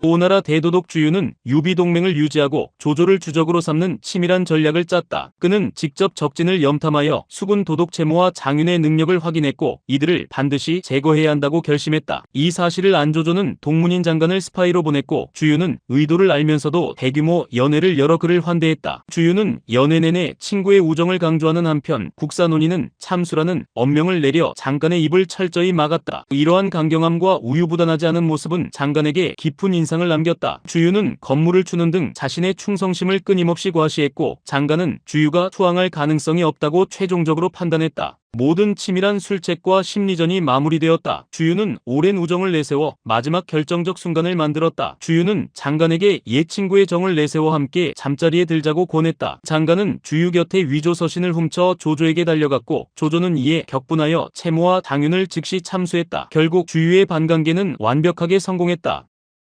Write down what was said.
오나라 대도독 주유는 유비 동맹을 유지하고 조조를 주적으로 삼는 치밀한 전략을 짰다. 그는 직접 적진을 염탐하여 수군 도독 채모와 장윤의 능력을 확인했고 이들을 반드시 제거해야 한다고 결심했다. 이 사실을 안조조는 동문인 장관을 스파이로 보냈고 주유는 의도를 알면서도 대규모 연회를 열어 그를 환대했다. 주유는 연회 내내 친구의 우정을 강조하는 한편 국사논의는 참수라는 엄명을 내려 장관의 입을 철저히 막았다. 이러한 강경함과 우유부단하지 않은 모습은 장관에게 깊은 인상 을 남겼다. 주유는 건물을 추는 등 자신의 충성심을 끊임없이 과시했고 장관은 주유가 투항할 가능성이 없다고 최종적으로 판단했다. 모든 치밀한 술책과 심리전이 마무리되었다. 주유는 오랜 우정을 내세워 마지막 결정적 순간을 만들었다. 주유는 장관에게 옛 친구의 정을 내세워 함께 잠자리에 들자고 권했다. 장관은 주유 곁에 위조 서신을 훔쳐 조조에게 달려갔고 조조는 이에 격분하여 채모와 당윤을 즉시 참수했다. 결국 주유의 반관계는 완벽하게 성공했다.